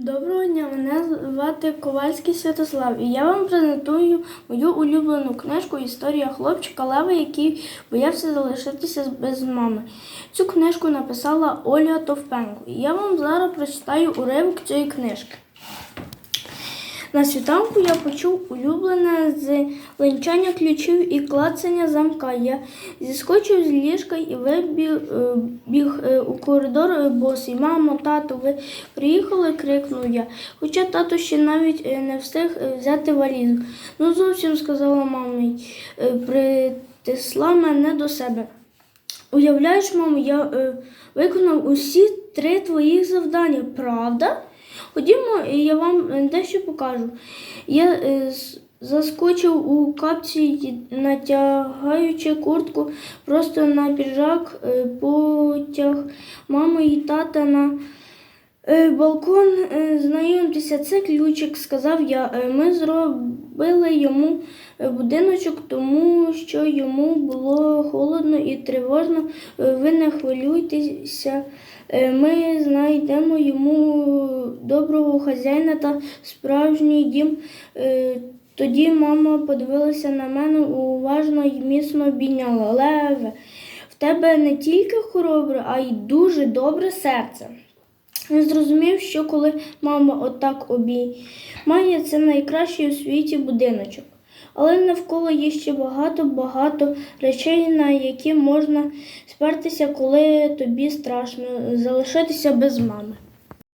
Доброго дня, мене звати Ковальський Святослав, і я вам презентую мою улюблену книжку Історія хлопчика Лева, який боявся залишитися без мами. Цю книжку написала Оля Товпенко. І я вам зараз прочитаю уривок цієї книжки. На світанку я почув улюблене зеленчання ключів і клацання замка. Я зіскочив з ліжка і вибіг е, е, у коридор е, босий. Мамо, тату, ви приїхали? крикнув я. Хоча тато ще навіть не встиг взяти валізу. Ну зовсім сказала мама, притисла мене до себе. Уявляєш, мамо, я е, виконав усі три твоїх завдання, правда? Ходімо, я вам е, дещо покажу. Я е, заскочив у капці, натягаючи куртку просто на піджак, е, потяг мами і тата на балкон. Е, знайомтеся, це ключик, сказав я. Е, Ми зробили йому е, будиночок, тому що йому було холодно і тривожно. Е, Ви не хвилюйтеся. Е, Ми знайдемо йому доброго хазяїна та справжній дім. Е, Тоді мама подивилася на мене уважно і міцно обійняла. Леве, в тебе не тільки хоробре, а й дуже добре серце. Він зрозумів, що коли мама отак обіймає, це найкращий у світі будиночок. Але навколо є ще багато-багато речей, на які можна спертися, коли тобі страшно залишитися без мами.